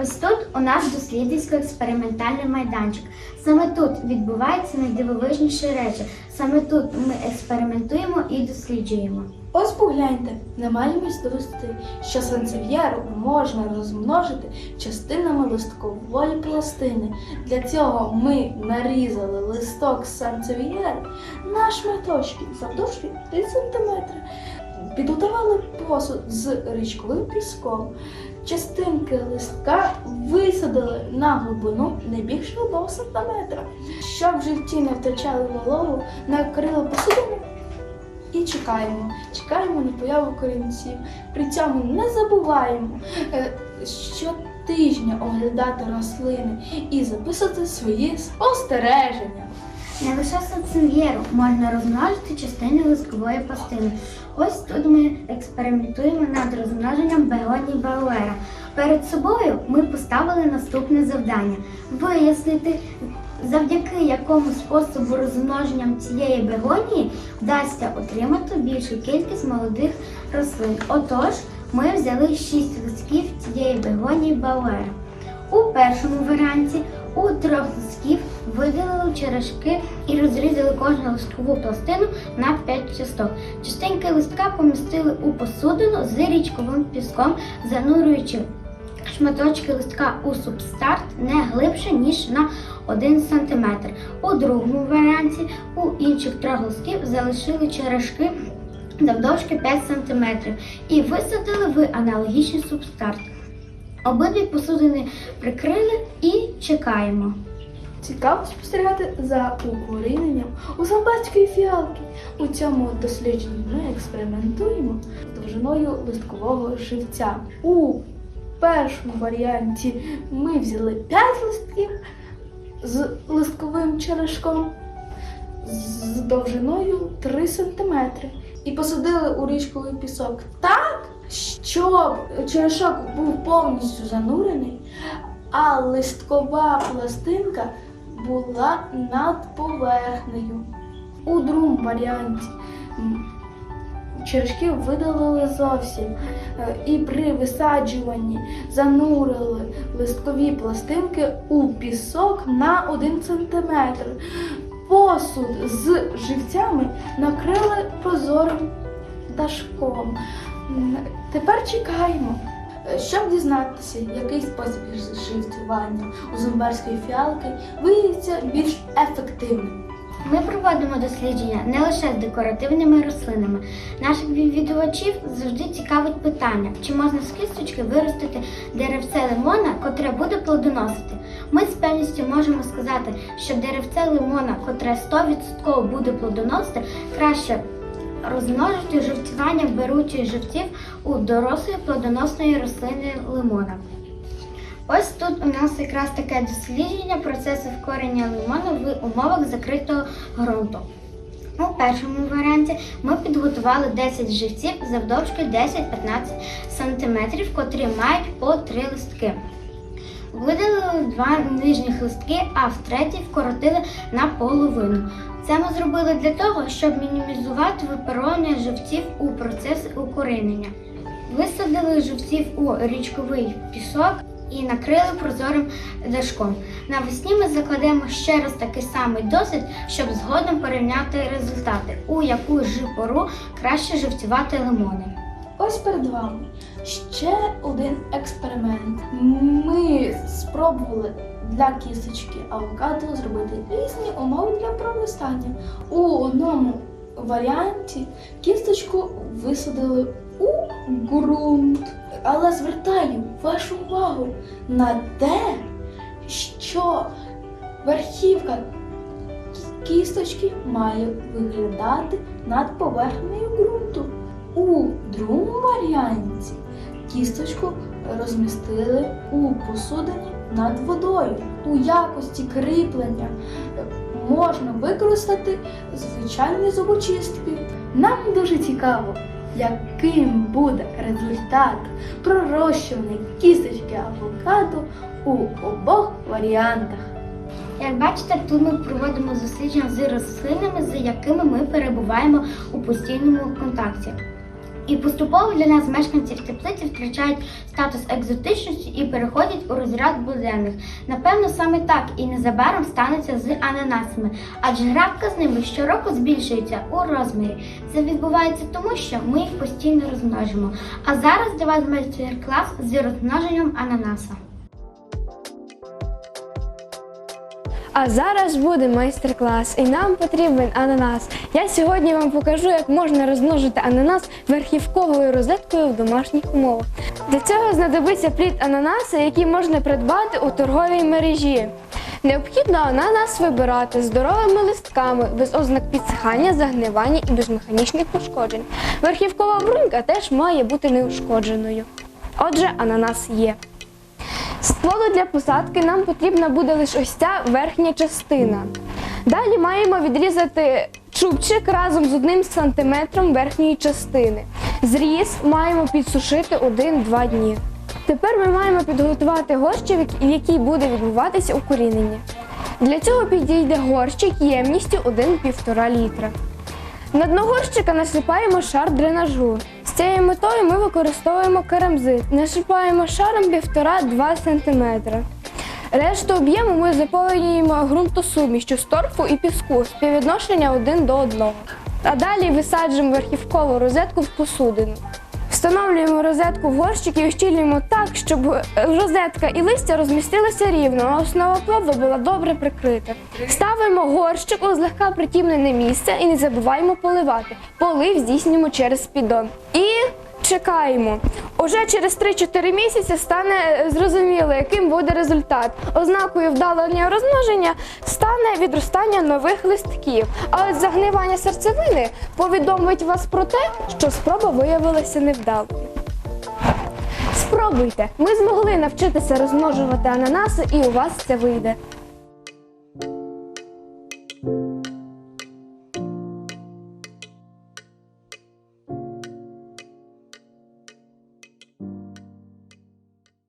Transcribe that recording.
Ось тут у нас дослідницько-експериментальний майданчик. Саме тут відбуваються найдивовижніші речі. Саме тут ми експериментуємо і досліджуємо. Ось погляньте, намагаємось довести, що сансев'єру можна розмножити частинами листкової пластини. Для цього ми нарізали листок сансев'єру на шматочки завдовжки 3 см. Підготували посуд з річковим піском. Частинки листка висадили на глибину не більше 1 см. Щоб живці не втрачали вологу, накрили посудину і чекаємо. Чекаємо на появу корінців. При цьому не забуваємо е, щотижня оглядати рослини і записувати свої спостереження. Не лише сансев'єру можна розмножити частини листкової пластини. Ось тут ми експериментуємо над розмноженням бегонії Бауера. Перед собою ми поставили наступне завдання вияснити, завдяки якому способу розмноження цієї бегонії вдасться отримати більшу кількість молодих рослин. Отож, ми взяли 6 листків цієї бегонії Бауера. У першому варіанті у трьох листків виділили черешки і розрізали кожну листкову пластину на 5 часток. Частинки листка помістили у посудину з річковим піском, занурюючи шматочки листка у субстарт не глибше, ніж на 1 см. У другому варіанті у інших трьох листків залишили черешки завдовжки 5 см і висадили в аналогічний субстарт. Обидві посудини прикрили і чекаємо. Цікаво спостерігати за укоріненням у самбатської фіалки. У цьому дослідженні ми експериментуємо з довжиною листкового живця. У першому варіанті ми взяли 5 листків з листковим черешком з довжиною 3 см і посадили у річковий пісок так, щоб черешок був повністю занурений, а листкова пластинка була над поверхнею. У другому варіанті черешки видалили зовсім е, і при висаджуванні занурили листкові пластинки у пісок на 1 см. Посуд з живцями накрили прозорим дашком. Тепер чекаємо. Е, Щоб дізнатися, який спосіб живцювання у зумбарської фіалки виявиться більш ефективним. Ми проводимо дослідження не лише з декоративними рослинами. Наших відвідувачів завжди цікавить питання, чи можна з кісточки виростити деревце лимона, котре буде плодоносити. Ми з певністю можемо сказати, що деревце лимона, котре 100% буде плодоносити, краще розмножити живцювання беручи живців у дорослої плодоносної рослини лимона. Ось тут у нас якраз таке дослідження процесу вкорення лимону в умовах закритого ґрунту. У першому варіанті ми підготували 10 живців завдовжки 10-15 см, котрі мають по 3 листки. Видалили два нижніх листки, а в третій вкоротили на половину. Це ми зробили для того, щоб мінімізувати випаровування живців у процесі укорінення. Висадили живців у річковий пісок і накрили прозорим дашком. Навесні ми закладемо ще раз такий самий досвід, щоб згодом порівняти результати, у яку ж пору краще живцювати лимони. Ось перед вами ще один експеримент. Ми спробували для кісточки авокадо зробити різні умови для проростання. У одному варіанті кісточку висадили у ґрунт. Але звертаю вашу увагу на те, що верхівка кісточки має виглядати над поверхнею ґрунту. У другому варіанті кісточку розмістили у посудині над водою. У якості кріплення можна використати звичайні зубочистки. Нам дуже цікаво, яким буде результат пророщування кісточки авокадо у обох варіантах. Як бачите, тут ми проводимо дослідження з рослинами, з якими ми перебуваємо у постійному контакті. І поступово для нас мешканців теплиці втрачають статус екзотичності і переходять у розряд буденних. Напевно, саме так і незабаром станеться з ананасами, адже грабка з ними щороку збільшується у розмірі. Це відбувається тому, що ми їх постійно розмножимо. А зараз для вас майстер-клас з розмноженням ананаса. А зараз буде майстер-клас, і нам потрібен ананас. Я сьогодні вам покажу, як можна розмножити ананас верхівковою розеткою в домашніх умовах. Для цього знадобиться плід ананаса, який можна придбати у торговій мережі. Необхідно ананас вибирати здоровими листками, без ознак підсихання, загнивання і без механічних пошкоджень. Верхівкова брунька теж має бути неушкодженою. Отже, ананас є. Плоду для посадки нам потрібна буде лише ось ця верхня частина. Далі маємо відрізати чубчик разом з одним сантиметром верхньої частини. Зріз маємо підсушити 1-2 дні. Тепер ми маємо підготувати горщик, який буде відбуватися укорінення. Для цього підійде горщик ємністю 1-1,5 літра. На дно горщика насипаємо шар дренажу. Цією метою ми використовуємо керамзит. Насипаємо шаром 1,5-2 см. Решту об'єму ми заповнюємо ґрунтосумішчю з торфу і піску співвідношення один до одного. А далі висаджуємо верхівкову розетку в посудину. Встановлюємо розетку в горщик і ущільнюємо так, щоб розетка і листя розмістилися рівно, а основа плоду була добре прикрита. Ставимо горщик у злегка притімнене місце і не забуваємо поливати. Полив здійснюємо через піддон. І чекаємо. Уже через 3-4 місяці стане е, зрозуміло, яким буде результат. Ознакою вдалення розмноження стане відростання нових листків. А от загнивання серцевини повідомить вас про те, що спроба виявилася невдалою. Спробуйте! Ми змогли навчитися розмножувати ананаси, і у вас це вийде.